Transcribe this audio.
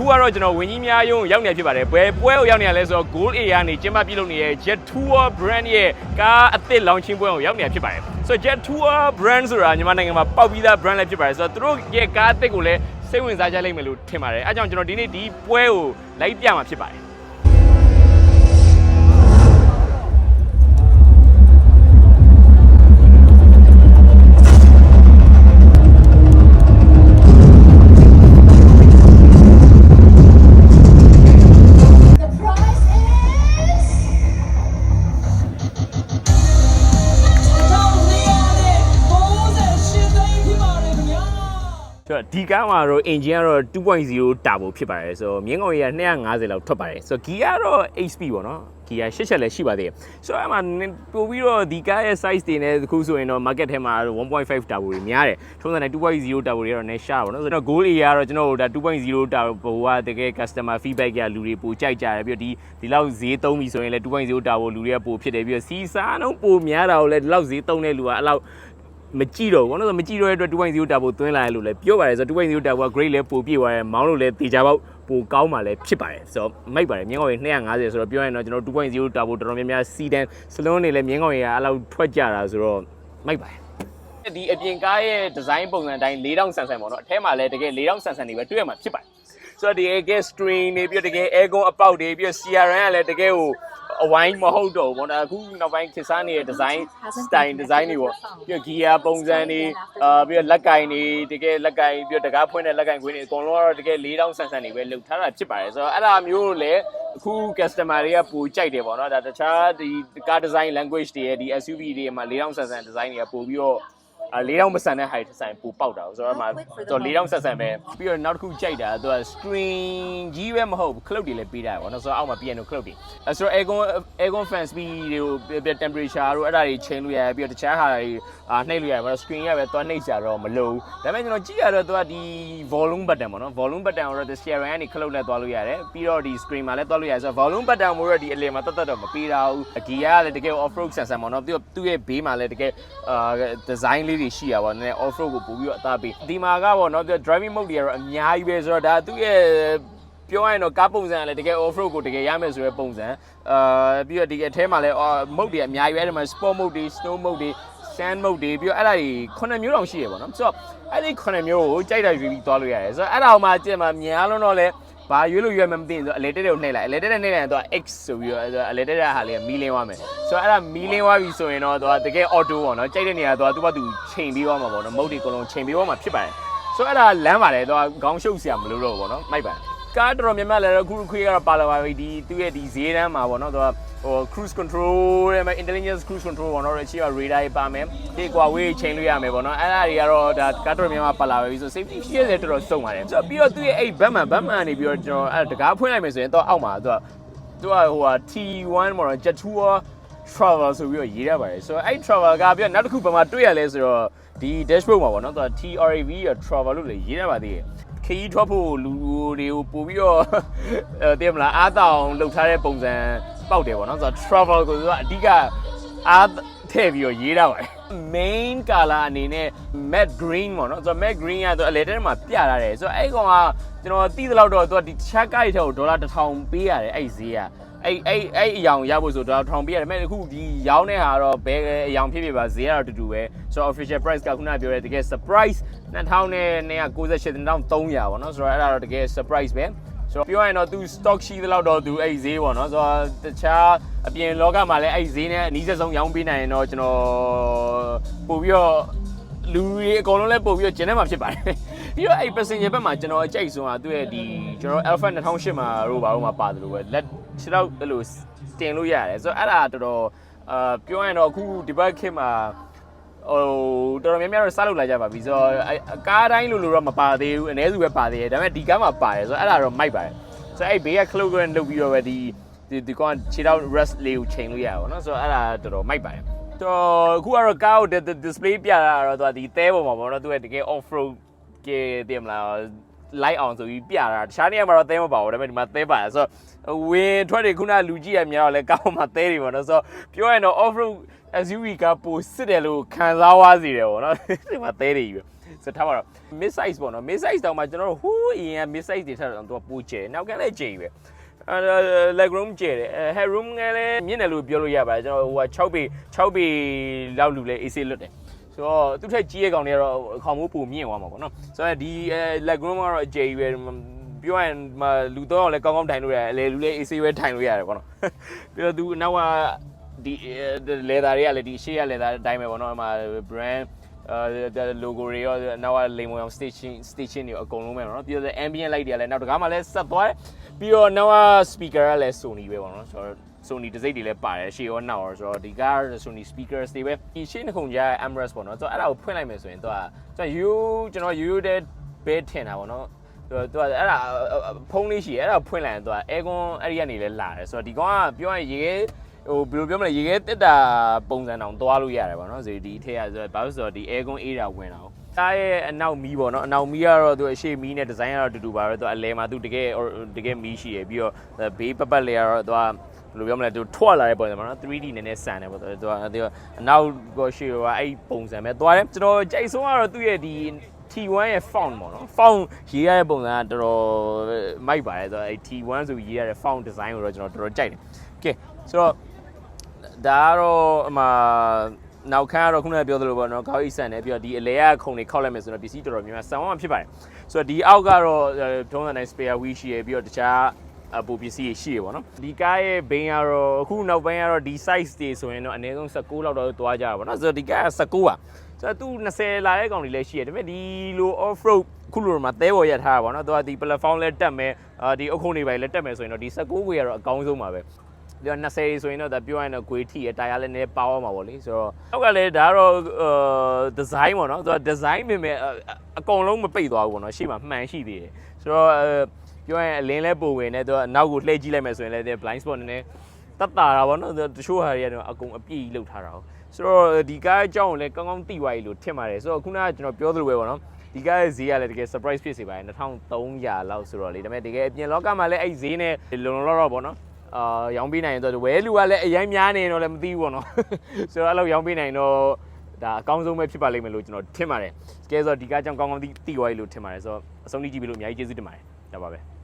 အခုကတော့ကျွန်တော်ဝင်းကြီးများယုံရောက်နေဖြစ်ပါတယ်ဘယ်ပွဲကိုရောက်နေရလဲဆိုတော့ Gold A ကနေကျင်းပပြုလုပ်နေတဲ့ Jet Tour brand ရဲ့ကားအသစ် launching ပွဲကိုရောက်နေရဖြစ်ပါတယ်ဆိုတော့ Jet Tour brand ဆိုတာမြန်မာနိုင်ငံမှာပေါက်ပြီးသား brand လည်းဖြစ်ပါတယ်ဆိုတော့သူတို့ရဲ့ကားအသစ်ကိုလည်းစိတ်ဝင်စားကြလိမ့်မယ်လို့ထင်ပါတယ်အဲကြောင့်ကျွန်တော်ဒီနေ့ဒီပွဲကိုလိုက်ပြမှာဖြစ်ပါတယ် တော့ဒီကားမှာတော့ engine ကတော့2.0 turbo ဖြစ်ပါတယ်ဆိုတော့မြင်းကောင်ကြီးက250လောက်ထွက်ပါတယ်ဆိုတော့ gear ကတော့ HP ပေါ့နော် gear 8ချက်လည်းရှိပါသေးတယ်ဆိုတော့အဲ့မှာပို့ပြီးတော့ဒီကားရဲ့ size တွေနဲ့အခုဆိုရင်တော့ market ထဲမှာ1.5 turbo တွေများတယ်ထုံးစံတိုင်း2.0 turbo တွေကတော့နည်းရှားပါတော့ဆိုတော့ goal area ကတော့ကျွန်တော်တို့ဒါ2.0 turbo ကတကယ် customer feedback ကလူတွေပိုကြိုက်ကြတယ်ပြီးတော့ဒီဒီလောက်ဈေးသုံးပြီဆိုရင်လည်း2.0 turbo လူတွေကပိုဖြစ်တယ်ပြီးတော့စီစားတော့ပိုများတာကိုလည်းဒီလောက်ဈေးသုံးတဲ့လူကအဲ့လောက် မကြည့်တော့ဘူးဘာလို့လဲဆိုတော့မကြည့်တော့တဲ့အတွက်2.0 turbo သွင်းလာရလို့လည်းပြောပါတယ်ဆိုတော့2.0 turbo က grade လည်းပိုပြည့်သွားတယ်မောင်းလို့လည်းတေချာပေါက်ပိုကောင်းပါလဲဖြစ်ပါတယ်ဆိုတော့မိုက်ပါတယ်မြင်းကောင်းရေ250ဆိုတော့ပြောရရင်တော့ကျွန်တော်2.0 turbo တော်တော်များများ sedan စလုံးနေလည်းမြင်းကောင်းရေကအဲ့လောက်ထွက်ကြတာဆိုတော့မိုက်ပါတယ်ဒီအပြင်ကားရဲ့ဒီဇိုင်းပုံစံတိုင်း4000ဆန်ဆန်ပေါ့နော်အထဲမှာလည်းတကယ်4000ဆန်ဆန်တွေပဲတွေ့ရမှာဖြစ်ပါတယ်ဆိုတော့ဒီ air screen တွေပြီးတော့တကယ် aircon အပေါက်တွေပြီးတော့ CRM ကလည်းတကယ်ဟို အဝိုင်းမဟုတ်တော့ဘူးပေါ့နော်အခုနောက်ပိုင်းခေတ်စားနေတဲ့ design style design တွေပေါ့ပြီးတော့ gear ပုံစံတွေအာပြီးတော့လက်ကင်တွေတကယ်လက်ကင်ပြီးတော့တကားဖွင့်တဲ့လက်ကင်ခွင်းတွေအကုန်လုံးကတော့တကယ်4000ဆန်ဆန်တွေပဲလုပ်ထားတာဖြစ်ပါတယ်ဆိုတော့အဲ့ဒါမျိုးလည်းအခု customer တွေကပိုကြိုက်တယ်ပေါ့နော်ဒါတခြားဒီကား design language တွေရဲ့ဒီ SUV တွေမှာ4000ဆန်ဆန် design တွေကပိုပြီးတော့ အာ4000မဆန်တဲ့ height design ပိုပေါက်တာဆိုတော့အဲ့မှာတော့4000ဆက်ဆန်ပဲပြီးတော့နောက်တစ်ခုကြိုက်တာသူက screen ကြီးပဲမဟုတ်ဘူး cloud တွေလည်းပေးတာပေါ့နော်ဆိုတော့အောက်မှာ piano cloud တွေအဲဆိုတော့ aircon aircon fan speed တွေကို temperature တို့အဲ့ဒါတွေချိန်လို့ရတယ်ပြီးတော့တခြားဟာတွေအာနှိပ်လို့ရတယ်ပေါ့နော် screen ရပဲသွားနှိပ်ကြတော့မလို့ဒါပေမဲ့ကျွန်တော်ကြည့်ရတော့သူကဒီ volume button ပေါ့နော် volume button ကိုတော့ the steering ကနေ cloud နဲ့သွားလို့ရတယ်ပြီးတော့ဒီ screen မှာလည်းသွားလို့ရတယ်ဆိုတော့ volume button ကိုတော့ဒီအလယ်မှာတတ်တတ်တော့မပေးတာဘူးအဂီကလည်းတကယ် off road sensor ပေါ့နော်ပြီးတော့သူ့ရဲ့ဘေးမှာလည်းတကယ်အာ design လေးတွေရှိရပါတော့နည်း off road ကိုပို့ပြီးတော့အသားပေးဒီမှာကပေါ့နော်သူ driving mode တွေကတော့အများကြီးပဲဆိုတော့ဒါသူ့ရဲ့ပြောရရင်တော့ကားပုံစံကလည်းတကယ် off road ကိုတကယ်ရမယ်ဆိုတဲ့ပုံစံအာပြီးတော့ဒီအထဲမှာလည်း mode တွေအများကြီးပဲအဲ့ဒီမှာ sport mode တွေ snow mode တွေ sand mode တွေပြီးတော့အဲ့ဒါတွေ9မျိုးတောင်ရှိရပေါ့နော်ဆိုတော့အဲ့ဒီ9မျိုးကိုကြိုက်တာရွေးပြီးသွားလို့ရတယ်ဆိုတော့အဲ့ဒါမှကျင်မှာများလုံးတော့လဲ ဘာရွေးလို့ရွေးမှမသိဘူးဆိုတော့အလေတက်တက်ကိုနှိပ်လိုက်အလေတက်တက်နှိပ်လိုက်ရင်တော့ X ဆိုပြီးတော့အလေတက်တက်ဟာလေးကမီးလင်းသွားမယ်ဆိုတော့အဲ့ဒါမီးလင်းသွားပြီဆိုရင်တော့သူကတကယ် auto ပေါ့နော်ကြိုက်တဲ့နေရာသူကသူ့ဘာသူချိန်ပြီးသွားမှာပေါ့နော်မုတ်တွေအကုန်လုံးချိန်ပြီးသွားမှာဖြစ်ပါတယ်ဆိုတော့အဲ့ဒါလမ်းပါတယ်သူကခေါင်းရှုပ်စရာမလိုတော့ဘူးပေါ့နော်မိုက်ပါတယ် ကားတော်တော်များများလည်းအခုခွေးကတော့ပါလာပါပြီဒီသူ့ရဲ့ဒီဈေးတန်းမှာပေါ့နော်သူကဟို cruise control ရဲ့ intelligence cruise control ပေါ့နော်အချိက radar တွေပါမယ်ဒီကွာဝေးချိန်လို့ရမယ်ပေါ့နော်အဲ့ဒါတွေကတော့ဒါကားတော်များများပါလာပါပြီဆို safety ရှိရတဲ့တော်တော်စုံပါတယ်ဆိုတော့ပြီးတော့သူ့ရဲ့အဲ့ batman batman နေပြီးတော့ကျွန်တော်အဲ့တကားဖွင့်လိုက်မယ်ဆိုရင်တော့အောက်မှာသူကသူကဟိုဟာ T1 ပေါ့နော် Jet Tour travel ဆိုပြီးတော့ရေးရပါတယ်ဆိုတော့အဲ့ travel ကပြီးတော့နောက်တစ်ခုဘာမှတွေ့ရလဲဆိုတော့ဒီ dashboard မှာပေါ့နော်သူက TRAV ရ travel လို့လည်းရေးရပါသေးတယ် ခရီးထွက်ဖို့လူတွေကိုပို့ပြီးတော့အဲတည်မလားအားတောင်လှုပ်ထားတဲ့ပုံစံပေါက်တယ်ပေါ့နော်ဆိုတော့ travel ကိုသူကအဓိကအားထည့်ပြီးတော့ရေးတာပါတယ် main color အနေနဲ့ matte green ပေါ့နော်ဆိုတော့ matte green ကတော့အလေတဲမှာပြထားတယ်ဆိုတော့အဲ့ကောင်ကကျွန်တော်သိသလောက်တော့သူကဒီ chat guide ထဲကိုဒေါ်လာ1000ပေးရတယ်အဲ့ဈေးကအဲ့အဲ့အဲ့အယောင်ရဖို့ဆိုတော့1000ပေးရတယ်မဲ့အခုဒီရောင်းတဲ့ဟာတော့ဘယ်အယောင်ဖြစ်ဖြစ်ပါဈေးကတော့တူတူပဲဆိုတော့ official price ကခုနပြောတဲ့တကယ် surprise 2298 2300ပေါ့နော်ဆိုတော့အဲ့ဒါတော့တကယ် surprise ပဲ ဆိုတော့ပြောရရင်တော့သူ stock ရှိသလောက်တော့သူအဲ့ဈေးပေါ့နော်ဆိုတော့တခြားအပြင်လောကမှာလည်းအဲ့ဈေးနဲ့အနည်းဆုံးရောင်းပေးနိုင်ရင်တော့ကျွန်တော်ပို့ပြီးတော့လူတွေအကုန်လုံးလည်းပို့ပြီးတော့ကျင်းထဲမှာဖြစ်ပါတယ်ပြီးတော့အဲ့ passenger ဘက်မှာကျွန်တော်အကြိုက်ဆုံးကသူ့ရဲ့ဒီကျွန်တော် Alpha 2008မှာတို့ဘာလို့မှပါတယ်လို့ပဲလက်ခြေတော့အဲ့လိုတင်လို့ရတယ်ဆိုတော့အဲ့ဒါတော်တော်အာပြောရရင်တော့အခုဒီဘက်ခေတ်မှာ ဟိုတော်တော်များများတော့စားလုပ်လာကြပါပြီဆိုတော့အကားတိုင်းလိုလိုတော့မပါသေးဘူးအ ਨੇ စုပဲပါသေးတယ်ဒါပေမဲ့ဒီကားမှာပါတယ်ဆိုတော့အဲ့ဒါတော့မိုက်ပါတယ်ဆိုတော့အဲ့ဘေးက cloak နဲ့လုပ်ပြီးတော့ပဲဒီဒီဒီကောင်ခြေတော့ rest လေးကိုချိန်လို့ရပါတော့เนาะဆိုတော့အဲ့ဒါတော်တော်မိုက်ပါတယ်တော့အခုကတော့ကားကို display ပြတာကတော့သူကဒီသဲပေါ်မှာပေါ့နော်သူကတကယ် off road ကတင်မလား light အောင်ဆိုပြီးပြတာတခြားနေရာမှာတော့သဲမပါဘူးဒါပေမဲ့ဒီမှာသဲပါတယ်ဆိုတော့ဝင်ထွက်တွေခုနလူကြီးရများတော့လဲကားပေါ်မှာသဲတွေပေါ့နော်ဆိုတော့ပြောရင်တော့ off road SUV ကပိုစစ်တယ်လို့ခံစားဝါးစီတယ်ပေါ့နော်ဒီမှာသဲတွေကြီးပဲဆိုထားပါတော့ mid size ပေါ့နော် mid size တောင်မှကျွန်တော်တို့ဟိုးအရင်က mid size တွေထက်တော့သူကပိုကျဲနောက်ကလည်းကျဲပဲအဲ leg room ကျဲတယ်အဲ head room ကလည်းမြင့်တယ်လို့ပြောလို့ရပါတယ်ကျွန်တော်ဟိုက6ပေ6ပေလောက်လူလဲ AC လွတ်တယ် ဆိုတော့သူ့ထက်ကြီးရဲ့ကောင်တွေကတော့ခေါင်းမိုးပုံမြင့်သွားမှာပေါ့နော်ဆိုတော့ဒီအဲ legroom ကတော့အကျေကြီးပဲပြောရရင်လူတော့လည်းကောင်းကောင်းထိုင်လို့ရတယ်အလေလူလည်းအေးဆေးပဲထိုင်လို့ရတယ်ပေါ့နော်ပြီးတော့သူနောက်ကဒီ leather တွေကလည်းဒီရှေ့က leather အတိုင်းပဲပေါ့နော်အမှ brand အဲ logo တွေရောနောက်ကလိမ်မွေအောင် stitching stitching တွေအကုန်လုံးပဲပေါ့နော်ပြီးတော့ ambient light တွေကလည်းနောက်တကားမှလည်းဆက်သွားတယ်ပြီးတော့နောက်က speaker ကလည်း Sony ပဲပေါ့နော်ဆိုတော့ Sony တစိမ့်တွေလည်းပါတယ်ရှေ့ရောနောက်ရောဆိုတော့ဒီက Sony speakers တွေပဲဒီရှေ့နှခုံကြား Amrest ပေါ့နော်ဆိုတော့အဲ့ဒါကိုဖွင့်လိုက်မယ်ဆိုရင်သူကကျွန်တော်ရိုးကျွန်တော်ရိုးရိုးတဲ့ဘဲထင်တာပေါ့နော်သူကသူကအဲ့ဒါဖုန်းလေးရှိတယ်အဲ့ဒါဖွင့်လိုက်ရင်သူကအဲကွန်အဲ့ဒီကနေလဲလာတယ်ဆိုတော့ဒီကောင်ကပြောရင်ရေဟိုဘယ်လိုပြောမလဲရေခဲတက်တာပုံစံတောင်သွားလို့ရတယ်ပေါ့နော်ဆိုဒီထဲရဆိုတော့ဘာလို့ဆိုတော့ဒီ air con air တာဝင်တာ哦ကားရဲ့အနောက်မီးပေါ့နော်အနောက်မီးကတော့သူအရှိမီးနဲ့ဒီဇိုင်းကတော့တူတူပါပဲသူအလဲမှာသူတကယ်တကယ်မီးရှိရပြီးတော့ဘေးပပတ်လေကတော့သူက ဘယ်လိုပြောမလဲသူထွက်လာတဲ့ပုံစံပေါ့နော် 3D နည်းနည်းဆန်တယ်ပေါ့သူကသူကအနောက်ကိုရှေ့ကအဲ့ပုံစံပဲသွားတယ်ကျွန်တော်ကြိုက်ဆုံးကတော့သူ့ရဲ့ဒီ T1 ရဲ့ font ပေါ့နော် font ရေးရတဲ့ပုံစံကတော်တော်မိုက်ပါတယ်ဆိုတော့အဲ T1 ဆိုရေးရတဲ့ font design ကိုတော့ကျွန်တော်တော်တော်ကြိုက်တယ်။ Okay ဆိုတော့ဒါကတော့အမနောက်ခန်းကတော့ခုနကပြောသလိုပေါ့နော်ခေါင်းအိဆန်နဲ့ပြီးတော့ဒီအလဲရခုံတွေခောက်လိုက်မယ်ဆိုတော့ပစ္စည်းတော်တော်များများဆန်ဝမ်းဖြစ်ပါတယ်။ဆိုတော့ဒီအောက်ကတော့ထုံးစံတိုင်း spare wheel ရှိရပြီးတော့တခြား အပူပစ္စည်းတွေရှိရပေါ့နော်ဒီကားရဲ့ဘိန်းကတော့အခုနောက်ပိုင်းကတော့ဒီ size တွေဆိုရင်တော့အနည်းဆုံး16လောက်တော့သွားကြတာပေါ့နော်ဆိုတော့ဒီကားက16ပါဆိုတော့သူ20လာတဲ့ကောင်တွေလည်းရှိရတယ်ဒါပေမဲ့ဒီလို off road ခုလိုမှာသဲပေါ်ရထားတာပေါ့နော်သူကဒီ platform လည်းတက်မယ်အာဒီအုတ်ခုံတွေပိုင်းလည်းတက်မယ်ဆိုရင်တော့ဒီ16ခွေကတော့အကောင်းဆုံးပါပဲပြော20ဆိုရင်တော့ဒါပြောရရင်တော့ဂွေထီရဲ့တာယာလည်းနည်းပါအောင်ပါဗောလေဆိုတော့နောက်ကလည်းဒါကတော့ဒီဇိုင်းပေါ့နော်သူကဒီဇိုင်းမြင်မဲ့အကုန်လုံးမပိတ်သွားဘူးပေါ့နော်ရှေ့မှာမှန်ရှိသေးတယ်ဆိုတော့ ပြောရရင်အလင်းလဲပုံဝင်နေသူကနောက်ကိုလှည့်ကြည့်လိုက်မယ်ဆိုရင်လည်း blind spot နည်းနည်းတတ်တာတာပေါ့နော်တချို့ဟာတွေကတော့အကုန်အပြည့်ကြီးလောက်ထားတာဆိုတော့ဒီကားအကြောင်းကိုလည်းကောင်းကောင်းသိသွားပြီလို့ထင်ပါတယ်ဆိုတော့ခုနကကျွန်တော်ပြောသလိုပဲပေါ့နော်ဒီကားရဲ့ဈေးကလည်းတကယ် surprise ဖြစ်စေပါတယ်2300လောက်ဆိုတော့လေဒါပေမဲ့တကယ်အပြင်လောကမှာလည်းအဲ့ဈေးနဲ့လုံလုံလောက်တော့ပေါ့နော်အာရောင်းပေးနိုင်ရင်တော့ဝဲလူကလည်းအရင်များနေတော့လည်းမသိဘူးပေါ့နော်ဆိုတော့အဲ့လိုရောင်းပေးနိုင်တော့ဒါအကောင်းဆုံးပဲဖြစ်ပါလိမ့်မယ်လို့ကျွန်တော်ထင်ပါတယ်။ကဲဆိုတော့ဒီကားကြောင့်ကောင်းကောင်းသိသိသွားပြီလို့ထင်ပါတယ်ဆိုတော့အဆုံးထိကြည့်ပြီးလို့အများကြီးကျေးဇူးတင်ပါတယ်။ဒါပါပဲ။